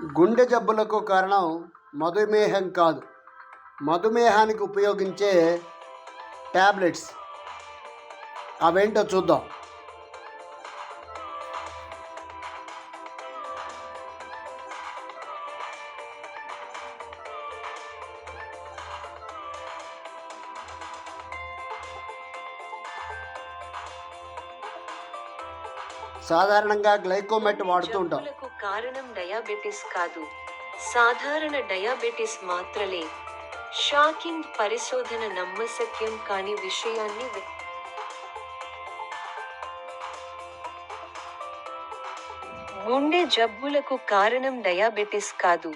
గుండె జబ్బులకు కారణం మధుమేహం కాదు. మధుమేహానికి ఉపయోగించే ట్యాబ్లెట్స్ అవేంటో చూద్దాం. సాధారణంగా గ్లైకోమెట్ వాడుతూ ఉంటాం. కారణం డయాబెటిస్ కాదు. సాధారణ డయాబెటిస్ మాత్రలే. షాకింగ్ పరిశోధన నమ్మశక్యం కాని విషయాన్ని గుండె జబ్బులకు కారణం డయాబెటిస్ కాదు.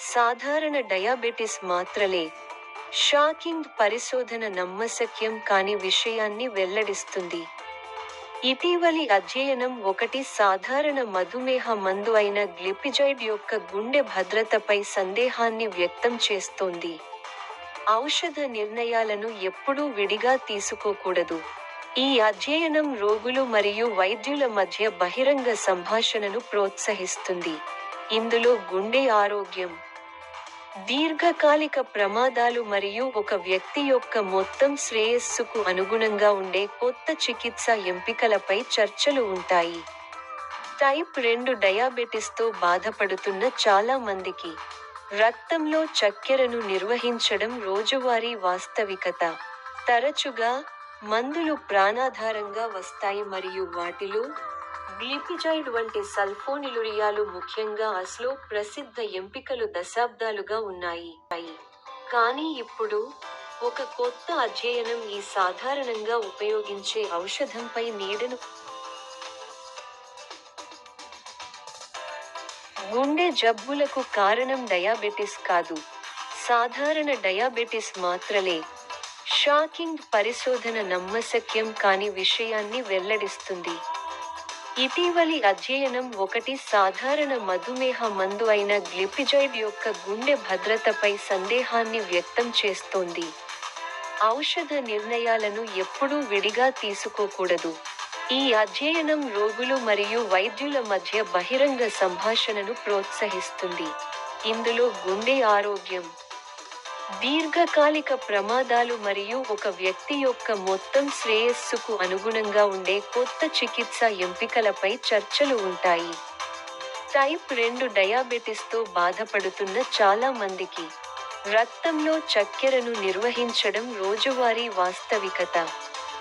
సాధారణ డయాబెటిస్ మాత్రలే. షాకింగ్ పరిశోధన నమ్మశక్యం కాని విషయాన్ని వెల్లడిస్తుంది. ఇటీవలి అధ్యయనం ఒకటి సాధారణ మధుమేహ మందు అయిన గ్లిపిజైడ్ యొక్క గుండె భద్రతపై సందేహాన్ని వ్యక్తం చేస్తోంది. ఔషధ నిర్ణయాలను ఎప్పుడూ విడిగా తీసుకోకూడదు. ఈ అధ్యయనం రోగులు మరియు వైద్యుల మధ్య బహిరంగ సంభాషణను ప్రోత్సహిస్తుంది. ఇందులో గుండె ఆరోగ్యం దీర్ఘకాలిక ప్రమాదాలు మరియు ఒక వ్యక్తి యొక్క మొత్తం శ్రేయస్సుకు అనుగుణంగా ఉండే కొత్త చికిత్స ఎంపికలపై చర్చలు ఉంటాయి. టైప్ రెండు డయాబెటిస్తో బాధపడుతున్న చాలా మందికి రక్తంలో చక్కెరను నిర్వహించడం రోజువారీ వాస్తవికత. తరచుగా మందులు ప్రాణాధారంగా వస్తాయి మరియు వాటిలో గ్లిపిజైడ్ వంటి సల్ఫోనిలురియాలు ముఖ్యంగా అస్లో ప్రసిద్ధ ఎంపికలు దశాబ్దాలుగా ఉన్నాయి. కానీ ఇప్పుడు ఒక కొత్త అధ్యయనం ఈ సాధారణంగా ఉపయోగించే ఔషధంపై నీడను గుండె జబ్బులకు కారణం డయాబెటిస్ కాదు. సాధారణ డయాబెటిస్ మాత్రలే. షాకింగ్ పరిశోధన నమ్మశక్యం కాని విషయాన్ని వెల్లడిస్తుంది. ఇటీవలి అధ్యయనం ఒకటి సాధారణ మధుమేహ మందు అయిన గ్లిపిజైడ్ యొక్క గుండె భద్రతపై సందేహాన్ని వ్యక్తం చేస్తోంది. ఔషధ నిర్ణయాలను ఎప్పుడూ విడిగా తీసుకోకూడదు. ఈ అధ్యయనం రోగులు మరియు వైద్యుల మధ్య బహిరంగ సంభాషణను ప్రోత్సహిస్తుంది. ఇందులో గుండె ఆరోగ్యం దీర్ఘకాలిక ప్రమాదాలు మరియు ఒక వ్యక్తి యొక్క మొత్తం శ్రేయస్సుకు అనుగుణంగా ఉండే కొత్త చికిత్స ఎంపికలపై చర్చలు ఉంటాయి. టైప్ రెండు డయాబెటిస్తో బాధపడుతున్న చాలా మందికి రక్తంలో చక్కెరను నిర్వహించడం రోజువారీ వాస్తవికత.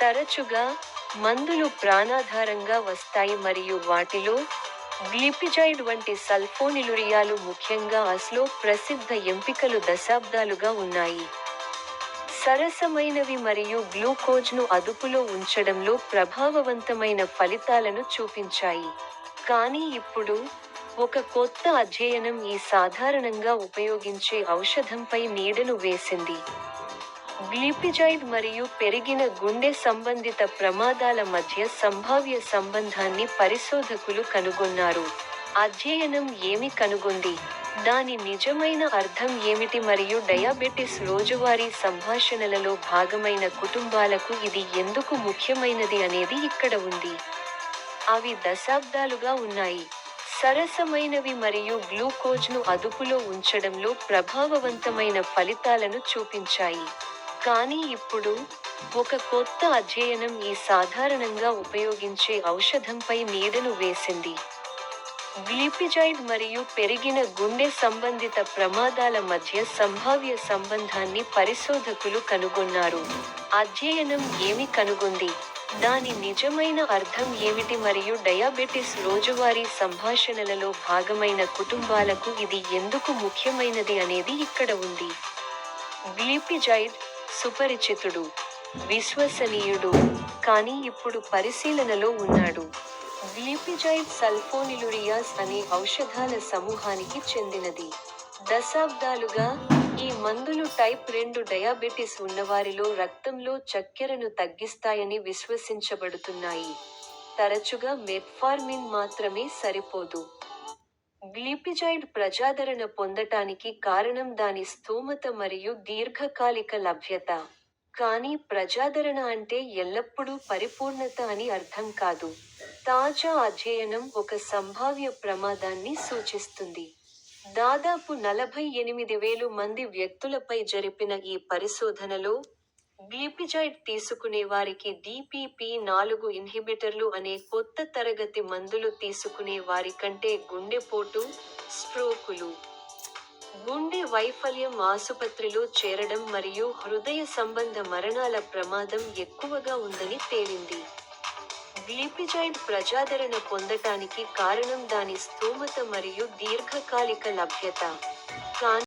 తరచుగా మందులు ప్రాణాధారంగా వస్తాయి మరియు వాటిలో గ్లిపిజైడ్ వంటి సల్ఫోనిలురియాలు ముఖ్యంగా అస్లో ప్రసిద్ధ ఎంపికలు దశాబ్దాలుగా ఉన్నాయి. సరసమైనవి మరియు గ్లూకోజ్ను అదుపులో ఉంచడంలో ప్రభావవంతమైన ఫలితాలను చూపించాయి. కానీ ఇప్పుడు ఒక కొత్త అధ్యయనం ఈ సాధారణంగా ఉపయోగించే ఔషధంపై నీడను వేసింది. గ్లిపిజైడ్ మరియు పెరిగిన గుండె సంబంధిత ప్రమాదాల మధ్య సంభావ్య సంబంధాన్ని పరిశోధకులు కనుగొన్నారు. అధ్యయనం ఏమి కనుగొంది? దాని నిజమైన అర్థం ఏమిటి మరియు డయాబెటిస్ రోజువారీ సంభాషణలలో భాగమైన కుటుంబాలకు ఇది ఎందుకు ముఖ్యమైనది అనేది ఇక్కడ ఉంది. అవి దశాబ్దాలుగా ఉన్నాయి. సరసమైనవి మరియు గ్లూకోజ్ను అదుపులో ఉంచడంలో ప్రభావవంతమైన ఫలితాలను చూపించాయి. కానీ ఇప్పుడు ఒక కొత్త అధ్యయనం ఈ సాధారణంగా ఉపయోగించే ఔషధంపై నీడను వేసింది. గ్లిపిజైడ్ మరియు పెరిగిన గుండె సంబంధిత ప్రమాదాల మధ్య సంభావ్య సంబంధాన్ని పరిశోధకులు కనుగొన్నారు. అధ్యయనం ఏమి కనుగొంది? దాని నిజమైన అర్థం ఏమిటి మరియు డయాబెటిస్ రోజువారీ సంభాషణలలో భాగమైన కుటుంబాలకు ఇది ఎందుకు ముఖ్యమైనది అనేది ఇక్కడ ఉంది. గ్లిపిజైడ్ సుపరిచితుడు విశ్వసనీయుడు కానీ ఇప్పుడు పరిశీలనలో ఉన్నాడు. గ్లిపిజైడ్ సల్ఫోనిలురియాస్ అనే ఔషధాల సమూహానికి చెందినది. దశాబ్దాలుగా ఈ మందులు టైప్ రెండు డయాబెటిస్ ఉన్నవారిలో రక్తంలో చక్కెరను తగ్గిస్తాయని విశ్వసించబడుతున్నాయి. తరచుగా మెట్ఫార్మిన్ మాత్రమే సరిపోదు. గ్లిపిజైడ్ ప్రజాదరణ పొందటానికి కారణం దాని స్థూమత మరియు దీర్ఘకాలిక లభ్యత. కానీ ప్రజాదరణ అంటే ఎల్లప్పుడూ పరిపూర్ణత అని అర్థం కాదు. తాజా అధ్యయనం ఒక సంభావ్య ప్రమాదాన్ని సూచిస్తుంది. దాదాపు నలభై ఎనిమిది వేలు మంది వ్యక్తులపై జరిపిన ఈ పరిశోధనలో గ్లిపిజైడ్ తీసుకునే వారికి డిపిపి నాలుగు ఇన్హిబిటర్లు అనే కొత్త తరగతి మందులు తీసుకునే వారి కంటే గుండెపోటు స్ట్రోకులు. గుండె వైఫల్యం ఆసుపత్రిలో చేరడం మరియు హృదయ సంబంధ మరణాల ప్రమాదం ఎక్కువగా ఉందని తేలింది. గ్లిపిజైడ్ ప్రజాదరణ పొందటానికి కారణం దాని స్థూమత మరియు దీర్ఘకాలిక లభ్యత.